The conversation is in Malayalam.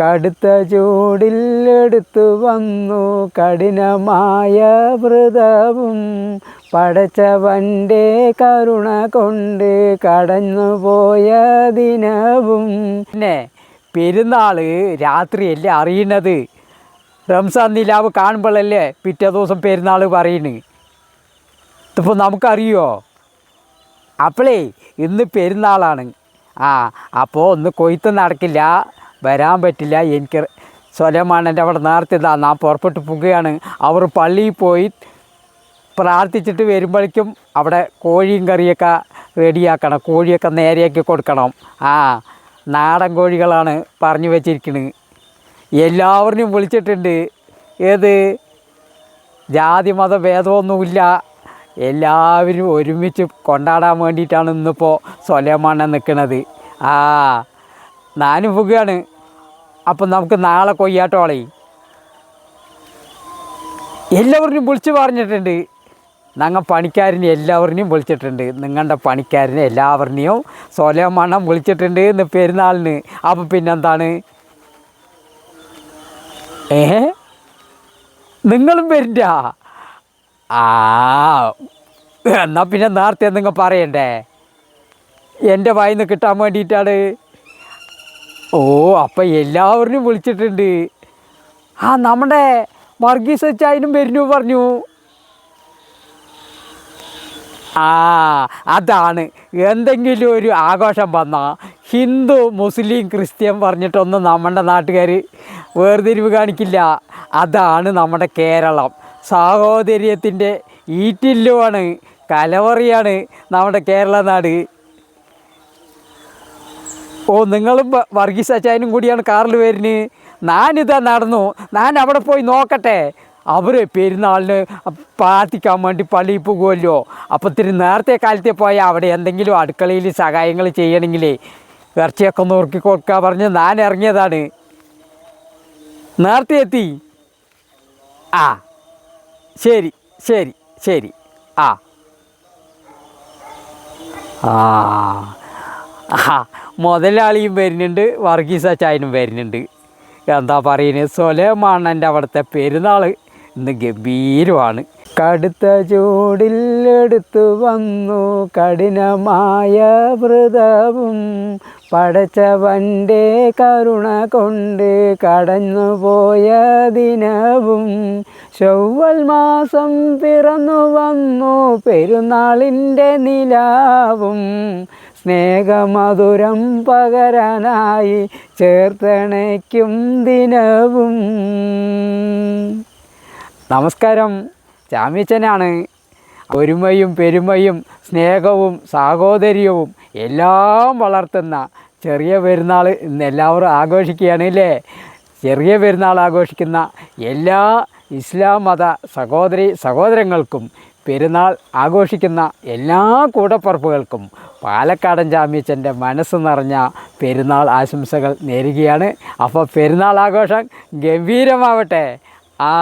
കടുത്ത ചൂടിൽ എടുത്തു വന്നു. കഠിനമായ വ്രതവും പടച്ചവന്റെ കരുണ കൊണ്ട് കടന്നുപോയ ദിനവും. പിന്നെ പെരുന്നാൾ രാത്രിയല്ലേ അറിയണത്? റംസാൻ നിലാവ് കാണുമ്പോഴല്ലേ പിറ്റേ ദിവസം പെരുന്നാൾ പറയണ്? ഇതിപ്പോൾ നമുക്കറിയോ? അപ്പോളേ ഇന്ന് പെരുന്നാളാണ്. ആ അപ്പോൾ ഒന്ന് കൊയ്ത്ത് നടക്കില്ല. വരാൻ പറ്റില്ല. എനിക്ക് സ്വലമാണന്റെ അവിടെ നേരത്തെ നാം പുറപ്പെട്ട് പോവുകയാണ്. അവർ പള്ളിയിൽ പോയി പ്രാർത്ഥിച്ചിട്ട് വരുമ്പോഴേക്കും അവിടെ കോഴിയും കറിയൊക്കെ റെഡിയാക്കണം. കോഴിയൊക്കെ നേരെയാക്കി കൊടുക്കണം. ആ നാടൻ കോഴികളാണ് പറഞ്ഞു വെച്ചിരിക്കുന്നത് എല്ലാവരെയും വിളിച്ചിട്ടുണ്ട്. ഏത്? ജാതി മത ഭേദമൊന്നുമില്ല. എല്ലാവരും ഒരുമിച്ച് കൊണ്ടാടാൻ വേണ്ടിയിട്ടാണ് ഇന്നിപ്പോൾ സൊലേമണ്ണ നിൽക്കുന്നത് ആ നാനും പോകുകയാണ് അപ്പം നമുക്ക് നാളെ കൊയ്യാട്ടോളെ എല്ലാവരും വിളിച്ചു പറഞ്ഞിട്ടുണ്ട്. ഞങ്ങൾ പണിക്കാരനെ എല്ലാവരെയും വിളിച്ചിട്ടുണ്ട്. നിങ്ങളുടെ പണിക്കാരനെ എല്ലാവരുടെയും സൊലേമണ്ണം വിളിച്ചിട്ടുണ്ട് ഇന്ന് പെരുന്നാളിന്. അപ്പം പിന്നെന്താണ്? ഏ? നിങ്ങളും വരില്ല ആ എന്നാ പിന്നെ നേരത്തെ നിങ്ങൾ പറയണ്ടേ? എന്റെ വായിന്ന് കിട്ടാൻ വേണ്ടിയിട്ടാണ്. ഓ അപ്പം എല്ലാവരും വിളിച്ചിട്ടുണ്ട്. ആ നമ്മുടെ വർഗീസ് അച്ചായനും വരുന്നു പറഞ്ഞു. ആ അതാണ്. എന്തെങ്കിലും ഒരു ആഘോഷം വന്നാൽ ഹിന്ദു മുസ്ലിം ക്രിസ്ത്യൻ പറഞ്ഞിട്ടൊന്നും നമ്മുടെ നാട്ടുകാർ വേർതിരിവ് കാണിക്കില്ല. അതാണ് നമ്മുടെ കേരളം. സാഹോദര്യത്തിന്റെ ഈറ്റില്ലുമാണ് കലവറിയാണ് നമ്മുടെ കേരള നാട്. ഓ നിങ്ങളും വർഗീസ് അച്ചായനും കൂടിയാണ് കാറിൽ വരുന്നത് ഞാനിതാ നടന്നു. ഞാൻ അവിടെ പോയി നോക്കട്ടെ. അവർ പെരുന്നാളിന് പ്രാർത്ഥിക്കാൻ വേണ്ടി പള്ളിയിൽ പോകുമല്ലോ അപ്പോൾ ഇത്തിരി നേരത്തെ കാലത്തെ പോയാൽ അവിടെ എന്തെങ്കിലും അടുക്കളയിൽ സഹായങ്ങൾ ചെയ്യണമെങ്കിലേ ഇറച്ചിയൊക്കെ നുറുക്കി കൊടുക്കാൻ പറഞ്ഞ് ഞാൻ ഇറങ്ങിയതാണ്. നേരത്തെ എത്തി. ആ ശരി ശരി ശരി. ആ. ആ. ആ മുതലാളിയും വരുന്നുണ്ട് വർഗീസ ചായനും വരുന്നുണ്ട്. എന്താ പറയുന്നത് സൊലേമാണന്റെ അവിടുത്തെ പെരുന്നാൾ ഇന്ന് ഗംഭീരമാണ്. കടുത്ത ചൂടിൽ എടുത്തു വന്നു കഠിനമായ വ്രതവും പടച്ചവന്റെ കരുണ കൊണ്ട് കടന്നുപോയ ദിനവും ചൊവ്വൽ മാസം പിറന്നു വന്നു പെരുന്നാളിന്റെ നിലാവും സ്നേഹമധുരം പകരാനായി ചേർത്തണയ്ക്കും ദിനവും. നമസ്കാരം. ചാമ്യച്ചനാണ്. ഒരുമയും പെരുമയും സ്നേഹവും സാഹോദര്യവും എല്ലാം വളർത്തുന്ന ചെറിയ പെരുന്നാൾ ഇന്ന് എല്ലാവരും ആഘോഷിക്കുകയാണ് അല്ലേ ചെറിയ പെരുന്നാൾ ആഘോഷിക്കുന്ന എല്ലാ ഇസ്ലാം മത സഹോദരി സഹോദരങ്ങൾക്കും പെരുന്നാൾ ആഘോഷിക്കുന്ന എല്ലാ കൂടപ്പറപ്പുകൾക്കും പാലക്കാടൻ ജാമ്യച്ചന്റെ മനസ്സ് നിറഞ്ഞ പെരുന്നാൾ ആശംസകൾ നേരുകയാണ്. അപ്പോൾ പെരുന്നാൾ ആഘോഷം ഗംഭീരമാവട്ടെ. ആ.